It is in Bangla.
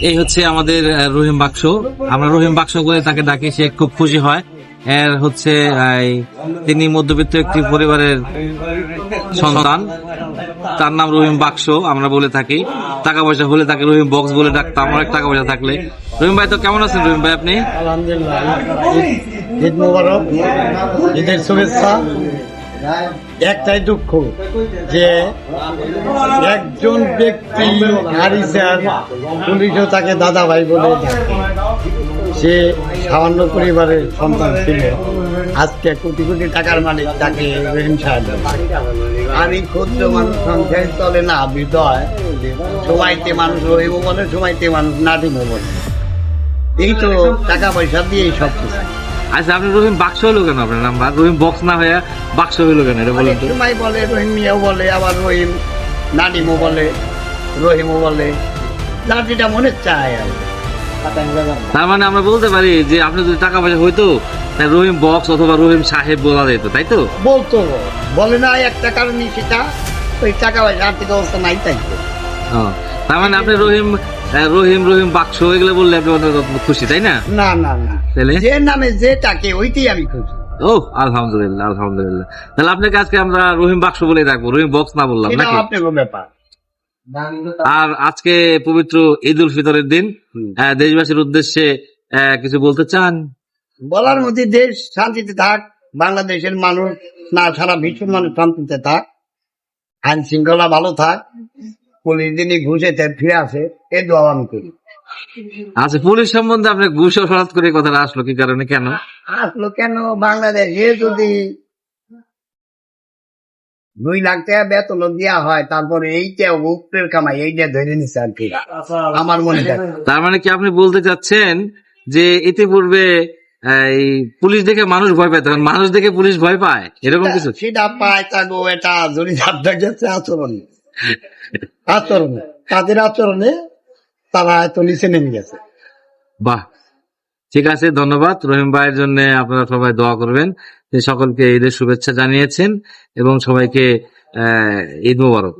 এই হচ্ছে আমাদের রহিম বাক্স। আমরা রহিম বাক্স করে তাকে ডাকি, সে খুব খুশি হয়। এর হচ্ছে তিনি মধ্যবিত্ত একটি পরিবারের সন্তান। তার নাম রহিম বাক্স, আমরা বলে থাকি। টাকা পয়সা হলে তাকে রহিম বক্স বলে ডাকতাম, অনেক টাকা পয়সা থাকলে। রহিম ভাই, তো কেমন আছেন রহিম ভাই আপনি? আলহামদুলিল্লাহ, ঈদ- ঈদের শুভেচ্ছা। একটাই দুঃখ যে একজন ব্যক্তি হারিসার পুলিশও তাকে দাদা ভাই বলে সে সামান্য পরিবারের সন্তান ছিল। আজকে কোটি কোটি টাকার মালিক তাকে আর এই ক্ষুদ্র মানুষ সংখ্যায় চলে না হৃদয় সময়তে মানুষ রহিমও বলে, সময়তে মানুষ নাটিমও বলে। এই তো টাকা পয়সা দিয়েই সব কিছু। আচ্ছা আপনি রহিম বাক্স হলো কেন আপনার নাম্বার? রহিম বক্স না হয়ে বাক্স হইল কেন? এটা বলেন তো। সময় বলে রহিম মিয়াও বলে আবার রহিম নানিমও বলে রহিমও বলে। যার যেটা মনে চায় আর কি। তার মানে আমরা বলতে পারি যে আপনি যদি টাকা পয়সা হইতো তাহলে রহিম বক্স অথবা রহিম সাহেব বলা যেত তাই তো? বলতো বলে না একটা কারণই সেটা ওই টাকা পয়সা আর্থিক অবস্থা নাই তাই তো। ও, তার মানে আপনি রহিম রহিম রহিম বাক্স এগুলো বললে আপনি খুশি তাই না? না না না। যে নামে যে ওইটাই আমি খুশি। ও আলহামদুলিল্লাহ আলহামদুলিল্লাহ। তাহলে আপনাকে আজকে আমরা রহিম বাক্স বলে রাখব রহিম বক্স না বললাম নাকি? ব্যাপার। আর আজকে পবিত্র ঈদ উল ফিতরের দিন দেশবাসীর উদ্দেশ্যে কিছু বলতে চান? বলার মধ্যে দেশ শান্তিতে থাক বাংলাদেশের মানুষ না সারা বিশ্বের মানুষ শান্তিতে থাক আইন শৃঙ্খলা ভালো থাক পুলিশ ঘুষে ফিরে আসে এই দোয়া আমি করি। আচ্ছা পুলিশ সম্বন্ধে আপনি ঘুষ হঠাৎ করে কথাটা আসলো কি কারণে কেন? আসলো কেন? বাংলাদেশে যদি দুই লাখ টাকা বেতন দেওয়া হয় তারপরে এইটা উপরের কামাই এইটা ধরে নিচ্ছে আর কি। আমার মনে হয়। তার মানে কি আপনি বলতে চাচ্ছেন যে ইতিপূর্বে এই পুলিশ দেখে মানুষ ভয় পায় তখন মানুষ দেখে পুলিশ ভয় পায়? এরকম কিছু? সেটা পায় তাগো এটা যদি দেখা যাচ্ছে আচরণ। আচরণ, তাদের আচরণে তারা এত নিচে নেমে গেছে। বাহ। ঠিক আছে, ধন্যবাদ। রহিম ভাইয়ের জন্য আপনারা সবাই দোয়া করবেন তিনি সকলকে ঈদের শুভেচ্ছা জানিয়েছেন এবং সবাইকে ঈদ মোবারক।